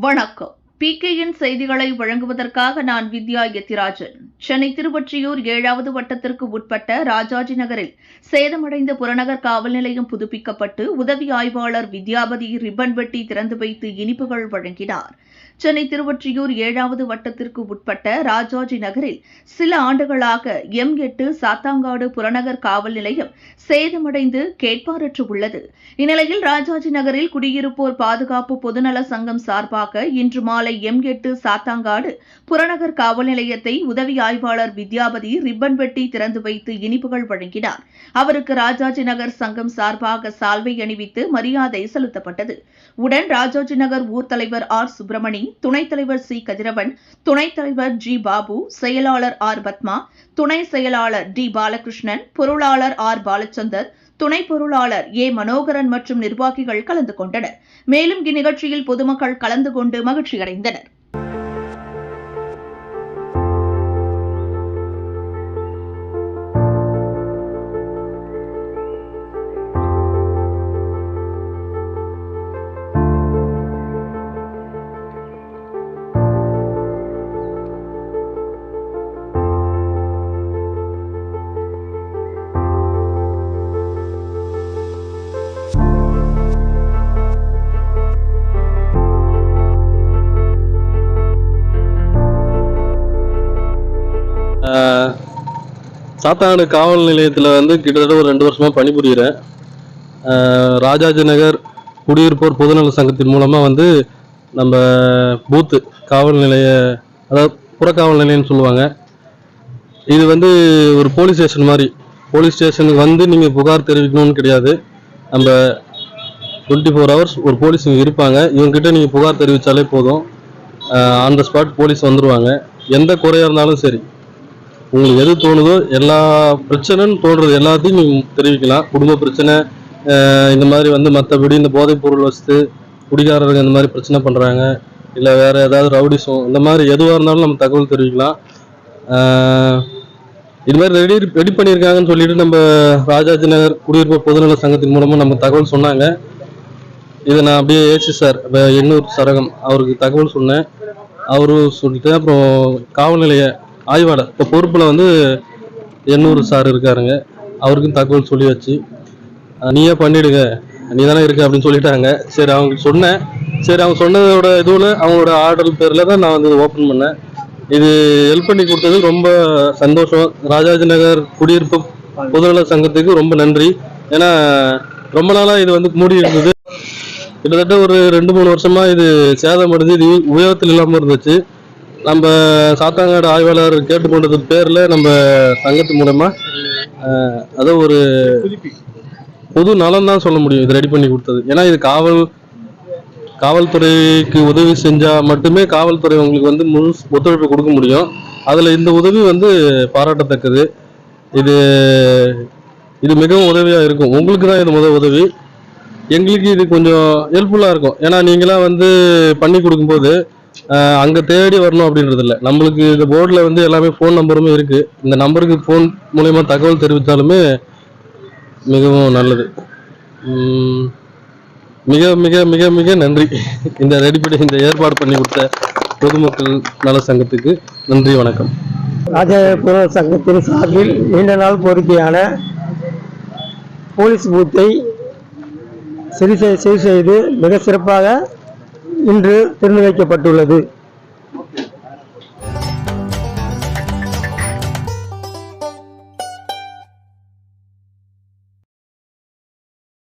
வணக்கம். பிகேஎன் செய்திகளை வழங்குவதற்காக நான் வித்யா எத்திராஜன் சென்னை திருவொற்றியூர் ஏழாவது வட்டத்திற்கு உட்பட்ட ராஜாஜி நகரில் சேதமடைந்த புறநகர் காவல் நிலையம் புதுப்பிக்கப்பட்டு உதவி ஆய்வாளர் வித்யாபதி ரிப்பன் வெட்டி திறந்து வைத்து இனிப்புகள் வழங்கினார். சென்னை திருவொற்றியூர் ஏழாவது வட்டத்திற்கு உட்பட்ட ராஜாஜி நகரில் சில ஆண்டுகளாக எம் எட்டு சாத்தாங்காடு புறநகர் காவல் நிலையம் சேதமடைந்து கேட்பாரற்று உள்ளது. இந்நிலையில் ராஜாஜி நகரில் குடியிருப்போர் பாதுகாப்பு பொதுநல சங்கம் சார்பாக இன்று மாலை எம் எட்டு சாத்தாங்காடு புறநகர் காவல் நிலையத்தை உதவி ஆய்வாளர் வித்யாபதி ரிப்பன் வெட்டி திறந்து வைத்து இனிப்புகள் வழங்கினார். அவருக்கு ராஜாஜி நகர் சங்கம் சார்பாக சால்வை அணிவித்து மரியாதை செலுத்தப்பட்டது. உடன் ராஜாஜி நகர் ஊர் தலைவர் ஆர் சுப்பிரமணியன் துணைத் தலைவர் சி. கதிரவன் துணைத் தலைவர் ஜி. பாபு செயலாளர் ஆர். பத்மா துணை செயலாளர் டி. பாலகிருஷ்ணன் பொருளாளர் ஆர். பாலச்சந்தர் துணை பொருளாளர் ஏ. மனோகரன் மற்றும் நிர்வாகிகள் கலந்து கொண்டனர். மேலும் இந்நிகழ்ச்சியில் பொதுமக்கள் கலந்து கொண்டு மகிழ்ச்சியடைந்தனர். ஆஹ் சாத்தாடு காவல் நிலையத்தில் வந்து கிட்டத்தட்ட ஒரு ரெண்டு வருஷமாக பணிபுரிகிறேன் ராஜாஜி நகர் குடியிருப்போர் பொதுநல சங்கத்தின் மூலமாக வந்து நம்ம பூத்து காவல் நிலைய அதாவது புறக்காவல் நிலையம்னு சொல்லுவாங்க. இது வந்து ஒரு போலீஸ் ஸ்டேஷன் மாதிரி. போலீஸ் ஸ்டேஷனுக்கு வந்து நீங்கள் புகார் தெரிவிக்கணும்னு கிடையாது. நம்ம டுவெண்ட்டி ஃபோர் ஹவர்ஸ் ஒரு போலீஸ் இங்கே இருப்பாங்க. இவங்ககிட்ட நீங்கள் புகார் தெரிவித்தாலே போதும். ஆன் த ஸ்பாட் போலீஸ் வந்துடுவாங்க எந்த குறையாக இருந்தாலும் சரி. உங்களுக்கு எது தோணுதோ எல்லா பிரச்சனைன்னு தோன்றது எல்லாத்தையும் நீங்கள் தெரிவிக்கலாம். குடும்ப பிரச்சனை இந்த மாதிரி வந்து மற்றபடி இந்த போதைப் பொருள் வச்சுட்டு குடிகாரர்கள் இந்த மாதிரி பிரச்சனை பண்ணுறாங்க இல்லை வேறு ஏதாவது ரவுடிசம் இந்த மாதிரி எதுவாக இருந்தாலும் நம்ம தகவல் தெரிவிக்கலாம். இது மாதிரி ரெடி ரெடி பண்ணியிருக்காங்கன்னு சொல்லிட்டு நம்ம ராஜாஜி நகர் குடியிருப்பு பொதுநல சங்கத்தின் மூலமாக நம்ம தகவல் சொன்னாங்க. இதை நான் அப்படியே ஏசி சார் எண்ணூர் சரகம் அவருக்கு தகவல் சொன்னேன். அவரும் சொல்லிட்டு அப்புறம் காவல் நிலைய ஆய்வாளர். இப்போ பொறுப்பில் வந்து எண்ணூர் சார் இருக்காருங்க. அவருக்கும் தகவல் சொல்லி வச்சு நீயே பண்ணிடுங்க. நீ தானே இருக்க அப்படின்னு சொல்லிட்டாங்க. சரி அவங்க சொன்னேன். சரி அவங்க சொன்னதோட இதுவில் அவங்களோட ஆர்டர் பேரில் தான் நான் வந்து ஓப்பன் பண்ணேன். இது ஹெல்ப் பண்ணி கொடுத்தது ரொம்ப சந்தோஷம். ராஜாஜி நகர் குடியிருப்பு பொதுநல சங்கத்துக்கு ரொம்ப நன்றி. ஏன்னா ரொம்ப நாளாக இது வந்து மூடி இருந்தது. கிட்டத்தட்ட ஒரு ரெண்டு மூணு வருஷமாக இது சேதம் அடைஞ்சு இது உபயோகத்தில் இல்லாமல் இருந்துச்சு. நம்ம சாத்தாங்காடு ஆய்வாளர் கேட்டுக்கொண்டது பேரில் நம்ம சங்கத்து மூலமா அஹ், அதை ஒரு பொது நலன் தான் சொல்ல முடியும். இது ரெடி பண்ணி கொடுத்தது. ஏன்னா இது காவல் காவல்துறைக்கு உதவி செஞ்சா மட்டுமே காவல்துறை உங்களுக்கு வந்து முழு ஒத்துழைப்பு கொடுக்க முடியும். அதுல இந்த உதவி வந்து பாராட்டத்தக்கது. இது இது மிகவும் உதவியா இருக்கும். உங்களுக்கு தான் இது முதல் உதவி. எங்களுக்கு இது கொஞ்சம் ஹெல்ப்ஃபுல்லாக இருக்கும். ஏன்னா நீங்களாம் வந்து பண்ணி கொடுக்கும்போது அங்கே தேடி வரணும் அப்படின்றது இல்லை. நம்மளுக்கு இந்த போர்டில் வந்து எல்லாமே ஃபோன் நம்பருமே இருக்குது இந்த நம்பருக்கு ஃபோன் மூலயமா தகவல் தெரிவித்தாலுமே மிகவும் நல்லது. மிக மிக மிக மிக நன்றி. இந்த ரெடி பண்ணி இந்த ஏற்பாடு பண்ணி கொடுத்த பொதுமக்கள் நல சங்கத்துக்கு நன்றி வணக்கம். ராஜபுர சங்கத்தின் சார்பில் நீண்ட நாள் கோரிக்கையான போலீஸ் பூத்தை சரி செய்- சரி செய்து மிக சிறப்பாக இன்று திறந்து வைக்கப்பட்டுள்ளது.